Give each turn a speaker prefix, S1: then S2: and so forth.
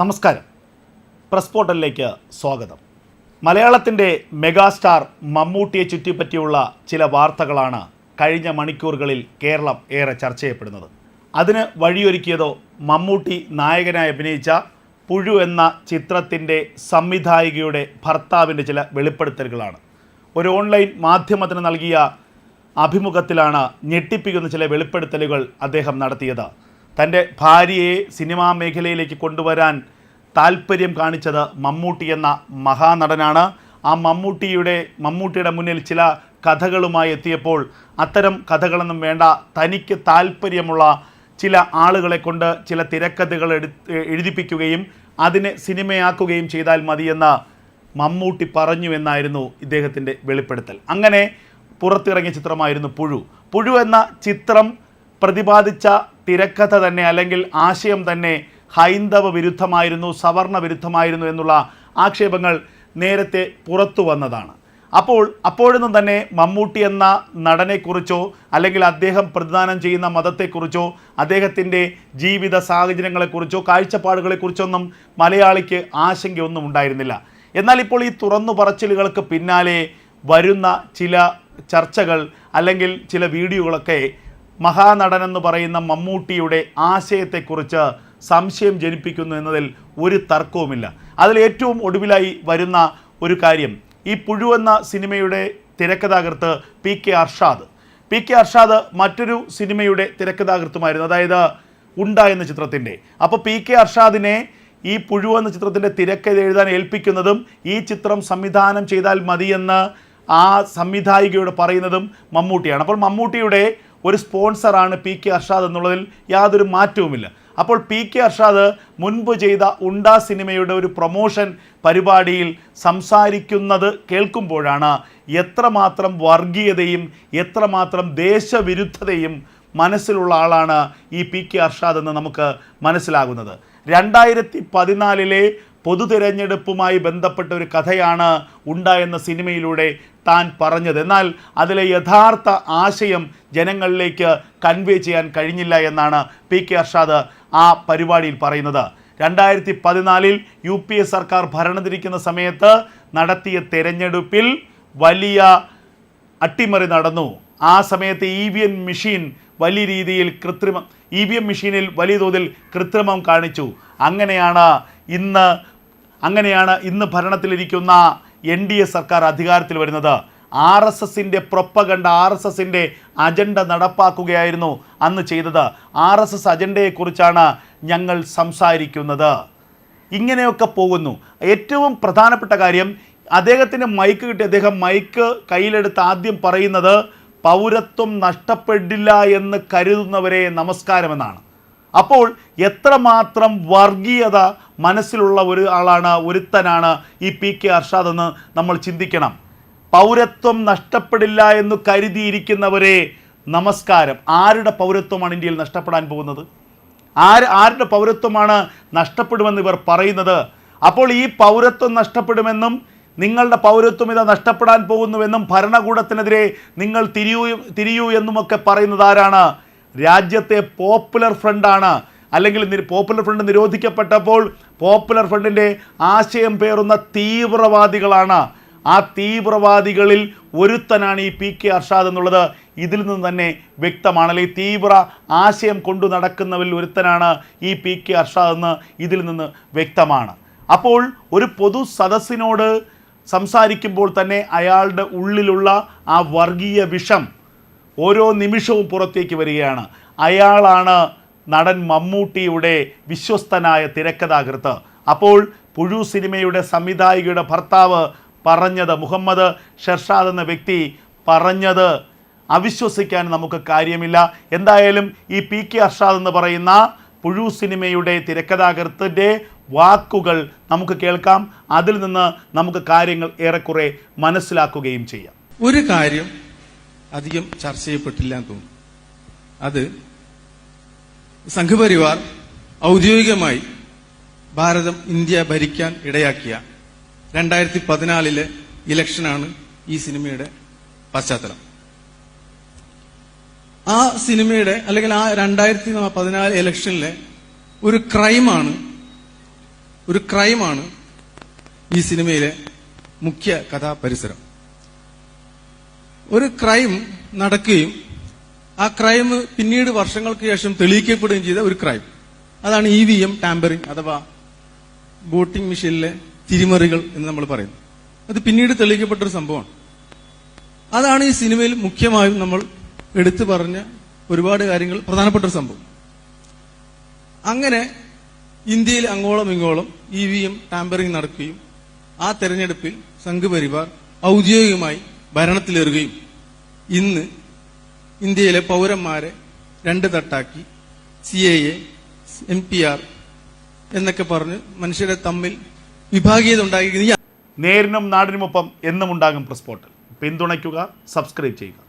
S1: നമസ്കാരം. പ്രസ് പോർട്ടലിലേക്ക് സ്വാഗതം. മലയാളത്തിന്റെ മെഗാസ്റ്റാർ മമ്മൂട്ടിയെ ചുറ്റിപ്പറ്റിയുള്ള ചില വാർത്തകളാണ് കഴിഞ്ഞ മണിക്കൂറുകളിൽ കേരളം ഏറെ ചർച്ച ചെയ്യപ്പെടുന്നത്. അതിന് വഴിയൊരുക്കിയതോ മമ്മൂട്ടി നായകനായി അഭിനയിച്ച പുഴു എന്ന ചിത്രത്തിന്റെ സംവിധായികയുടെ ഭർത്താവിന്റെ ചില വെളിപ്പെടുത്തലുകളാണ്. ഒരു ഓൺലൈൻ മാധ്യമത്തിന് നൽകിയ അഭിമുഖത്തിലാണ് ഞെട്ടിപ്പിക്കുന്ന ചില വെളിപ്പെടുത്തലുകൾ അദ്ദേഹം നടത്തിയത്. തന്റെ ഭാര്യയെ സിനിമാ മേഖലയിലേക്ക് കൊണ്ടുവരാൻ താല്പര്യം കാണിച്ചത് മമ്മൂട്ടി എന്ന മഹാനടനാണ്. ആ മമ്മൂട്ടിയുടെ മമ്മൂട്ടിയുടെ മുന്നിൽ ചില കഥകളുമായി എത്തിയപ്പോൾ അത്തരം കഥകളൊന്നും വേണ്ട തനിക്ക് താല്പര്യമുള്ള ചില ആളുകളെ കൊണ്ട് ചില തിരക്കഥകൾ എഴുതിപ്പിക്കുകയും അതിനെ സിനിമയാക്കുകയും ചെയ്താൽ മതിയെന്ന് മമ്മൂട്ടി പറഞ്ഞു എന്നായിരുന്നു ഇദ്ദേഹത്തിന്റെ വെളിപ്പെടുത്തൽ. അങ്ങനെ പുറത്തിറങ്ങിയ ചിത്രമായിരുന്നു പുഴു. പുഴു എന്ന ചിത്രം പ്രതിപാദിച്ച തിരക്കഥ തന്നെ അല്ലെങ്കിൽ ആശയം തന്നെ ഹൈന്ദവ വിരുദ്ധമായിരുന്നു സവർണ വിരുദ്ധമായിരുന്നു എന്നുള്ള ആക്ഷേപങ്ങൾ നേരത്തെ പുറത്തു വന്നതാണ്. അപ്പോൾ അപ്പോഴൊന്നും തന്നെ മമ്മൂട്ടി എന്ന നടനെക്കുറിച്ചോ അല്ലെങ്കിൽ അദ്ദേഹം പ്രതിദാനം ചെയ്യുന്ന മതത്തെക്കുറിച്ചോ അദ്ദേഹത്തിന്റെ ജീവിത സാഹചര്യങ്ങളെക്കുറിച്ചോ കാഴ്ചപ്പാടുകളെക്കുറിച്ചൊന്നും മലയാളിക്ക് ആശങ്കയൊന്നും ഉണ്ടായിരുന്നില്ല. എന്നാൽ ഇപ്പോൾ ഈ തുറന്നു പറച്ചിലുകൾക്ക് പിന്നാലെ വരുന്ന ചില ചർച്ചകൾ അല്ലെങ്കിൽ ചില വീഡിയോകളൊക്കെ മഹാനടൻ എന്ന് പറയുന്ന മമ്മൂട്ടിയുടെ ആശയത്തെക്കുറിച്ച് സംശയം ജനിപ്പിക്കുന്നു എന്നതിൽ ഒരു തർക്കവുമില്ല. അതിൽ ഏറ്റവും ഒടുവിലായി വരുന്ന ഒരു കാര്യം ഈ പുഴു എന്ന സിനിമയുടെ തിരക്കഥാകൃത്ത് P K Arshad. P K Arshad മറ്റൊരു സിനിമയുടെ തിരക്കഥാകൃത്തുമായിരുന്നു അതായത് ഉണ്ട എന്ന ചിത്രത്തിന്റെ. അപ്പോൾ പി കെ അർഷാദിനെ ഈ പുഴു എന്ന ചിത്രത്തിന്റെ തിരക്കഥ എഴുതാൻ ഏൽപ്പിക്കുന്നതും ഈ ചിത്രം സംവിധാനം ചെയ്താൽ മതിയെന്ന് ആ സംവിധായികയോട് പറയുന്നതും മമ്മൂട്ടിയാണ്. അപ്പോൾ മമ്മൂട്ടിയുടെ ഒരു സ്പോൺസറാണ് പി കെ അർഷാദ് എന്നുള്ളതിൽ യാതൊരു മാറ്റവുമില്ല. അപ്പോൾ പി കെ അർഷാദ് മുൻപ് ചെയ്ത ഉണ്ട സിനിമയുടെ ഒരു പ്രൊമോഷൻ പരിപാടിയിൽ സംസാരിക്കുന്നത് കേൾക്കുമ്പോഴാണ് എത്രമാത്രം വർഗീയതയും എത്രമാത്രം ദേശവിരുദ്ധതയും മനസ്സിലുള്ള ആളാണ് ഈ പി കെ അർഷാദ് എന്ന് നമുക്ക് മനസ്സിലാകുന്നത്. രണ്ടായിരത്തി പതിനാലിലെ പൊതു തിരഞ്ഞെടുപ്പുമായി ബന്ധപ്പെട്ട ഒരു കഥയാണ് ഉണ്ട എന്ന സിനിമയിലൂടെ താൻ പറഞ്ഞത്. എന്നാൽ അതിലെ യഥാർത്ഥ ആശയം ജനങ്ങളിലേക്ക് കൺവേ ചെയ്യാൻ കഴിഞ്ഞില്ല എന്നാണ് പി കെ അർഷാദ് ആ പരിപാടിയിൽ പറയുന്നത്. രണ്ടായിരത്തി പതിനാലിൽ യു പി എ സർക്കാർ ഭരണത്തിരിക്കുന്ന സമയത്ത് നടത്തിയ തെരഞ്ഞെടുപ്പിൽ വലിയ അട്ടിമറി നടന്നു. ആ സമയത്ത് ഇ വി എം മെഷീൻ വലിയ രീതിയിൽ കൃത്രിമം ഇ വി എം മെഷീനിൽ വലിയ തോതിൽ കൃത്രിമം കാണിച്ചു. അങ്ങനെയാണ് ഇന്ന് അങ്ങനെയാണ് ഇന്ന് ഭരണത്തിലിരിക്കുന്ന എൻ ഡി എ സർക്കാർ അധികാരത്തിൽ വരുന്നത്. ആർ എസ് എസിന്റെ പ്രൊപ്പകണ്ട ആർ എസ് എസിന്റെ അജണ്ട നടപ്പാക്കുകയായിരുന്നു അന്ന് ചെയ്തത്. ആർ എസ് എസ് അജണ്ടയെക്കുറിച്ചാണ് ഞങ്ങൾ സംസാരിക്കുന്നത്. ഇങ്ങനെയൊക്കെ പോകുന്നു. ഏറ്റവും പ്രധാനപ്പെട്ട കാര്യം അദ്ദേഹത്തിന് മൈക്ക് കിട്ടി. അദ്ദേഹം മൈക്ക് കയ്യിലെടുത്ത് ആദ്യം പറയുന്നത് പൗരത്വം നഷ്ടപ്പെടില്ല എന്ന് കരുതുന്നവരെ നമസ്കാരമെന്നാണ്. അപ്പോൾ എത്രമാത്രം വർഗീയത മനസ്സിലുള്ള ഒരു ആളാണ് ഒരുത്തനാണ് ഈ പി കെ അർഷാദ് എന്ന് നമ്മൾ ചിന്തിക്കണം. പൗരത്വം നഷ്ടപ്പെടില്ല എന്ന് കരുതിയിരിക്കുന്നവരെ നമസ്കാരം. ആരുടെ പൗരത്വമാണ് ഇന്ത്യയിൽ നഷ്ടപ്പെടാൻ പോകുന്നത്? ആര് ആരുടെ പൗരത്വമാണ് നഷ്ടപ്പെടുമെന്ന് ഇവർ പറയുന്നത്? അപ്പോൾ ഈ പൗരത്വം നഷ്ടപ്പെടുമെന്നും നിങ്ങളുടെ പൗരത്വം ഇത് നഷ്ടപ്പെടാൻ പോകുന്നുവെന്നും ഭരണകൂടത്തിനെതിരെ നിങ്ങൾ തിരിയൂ തിരിയൂ എന്നുമൊക്കെ പറയുന്നത് ആരാണ്? രാജ്യത്തെ പോപ്പുലർ ഫ്രണ്ടാണ് അല്ലെങ്കിൽ പോപ്പുലർ ഫ്രണ്ട് നിരോധിക്കപ്പെട്ടപ്പോൾ പോപ്പുലർ ഫ്രണ്ടിന്റെ ആശയം പേറുന്ന തീവ്രവാദികളാണ്. ആ തീവ്രവാദികളിൽ ഒരുത്തനാണ് ഈ പി കെ അർഷാദ് എന്നുള്ളത്. ഇതിൽ നിന്ന് തന്നെ വ്യക്തമാണ് അല്ലെങ്കിൽ തീവ്ര ആശയം കൊണ്ടു നടക്കുന്നവരിൽ ഒരുത്തനാണ് ഈ പി കെ അർഷാദ് എന്ന് ഇതിൽ നിന്ന് വ്യക്തമാണ്. അപ്പോൾ ഒരു പൊതു സദസ്സിനോട് സംസാരിക്കുമ്പോൾ തന്നെ അയാളുടെ ഉള്ളിലുള്ള ആ വർഗീയ വിഷം ഓരോ നിമിഷവും പുറത്തേക്ക് വരികയാണ്. അയാളാണ് നടൻ മമ്മൂട്ടിയുടെ വിശ്വസ്തനായ തിരക്കഥാകൃത്ത്. അപ്പോൾ പുഴു സിനിമയുടെ സംവിധായികയുടെ ഭർത്താവ് പറഞ്ഞത് മുഹമ്മദ് ഷെർഷാദ് എന്ന വ്യക്തി പറഞ്ഞത് അവിശ്വസിക്കാൻ നമുക്ക് കാര്യമില്ല. എന്തായാലും ഈ പി കെ അർഷാദ് എന്ന് പറയുന്ന പുഴു സിനിമയുടെ തിരക്കഥാകൃത്തിന്റെ വാക്കുകൾ നമുക്ക് കേൾക്കാം. അതിൽ നിന്ന് നമുക്ക് കാര്യങ്ങൾ ഏറെക്കുറെ മനസ്സിലാക്കുകയും ചെയ്യാം.
S2: ഒരു കാര്യം അധികം ചർച്ച ചെയ്യപ്പെട്ടില്ല എന്ന് തോന്നുന്നു. അത് സംഘപരിവാർ ഔദ്യോഗികമായി ഭാരതം ഇന്ത്യ ഭരിക്കാൻ ഇടയാക്കിയ രണ്ടായിരത്തി പതിനാലിലെ ഇലക്ഷനാണ് ഈ സിനിമയുടെ പശ്ചാത്തലം. ആ സിനിമയുടെ അല്ലെങ്കിൽ ആ രണ്ടായിരത്തി പതിനാല് ഇലക്ഷനിലെ ഒരു ക്രൈമാണ് ഒരു ക്രൈമാണ് ഈ സിനിമയിലെ മുഖ്യ കഥാപരിസരം. ഒരു ക്രൈം നടക്കുകയും ആ ക്രൈം പിന്നീട് വർഷങ്ങൾക്ക് ശേഷം തെളിയിക്കപ്പെടുകയും ചെയ്ത ഒരു ക്രൈം. അതാണ് ഇ വി എം ടാമ്പറിംഗ് അഥവാ വോട്ടിംഗ് മെഷീനിലെ തിരിമറികൾ എന്ന് നമ്മൾ പറയുന്നു അത് പിന്നീട് തെളിയിക്കപ്പെട്ട ഒരു സംഭവമാണ്. അതാണ് ഈ സിനിമയിൽ മുഖ്യമായും നമ്മൾ എടുത്തു പറഞ്ഞ ഒരുപാട് കാര്യങ്ങൾ പ്രധാനപ്പെട്ട ഒരു സംഭവം. അങ്ങനെ ഇന്ത്യയിൽ അങ്ങോളം ഇങ്ങോളം ഇ വി എം ടാമ്പറിംഗ് നടക്കുകയും ആ തെരഞ്ഞെടുപ്പിൽ സംഘപരിവാർ ഔദ്യോഗികമായി ഭരണത്തിലേറുകയും ഇന്ന് ഇന്ത്യയിലെ പൗരന്മാരെ രണ്ട് തട്ടാക്കി. C A A P R എന്നൊക്കെ പറഞ്ഞ് മനുഷ്യരെ തമ്മിൽ വിഭാഗീയത ഉണ്ടാക്കി
S1: നേരിനും നാടിനുമൊപ്പം എന്നും ഉണ്ടാകും പ്രസ് പോർട്ടൽ പിന്തുണയ്ക്കുക സബ്സ്ക്രൈബ് ചെയ്യുക.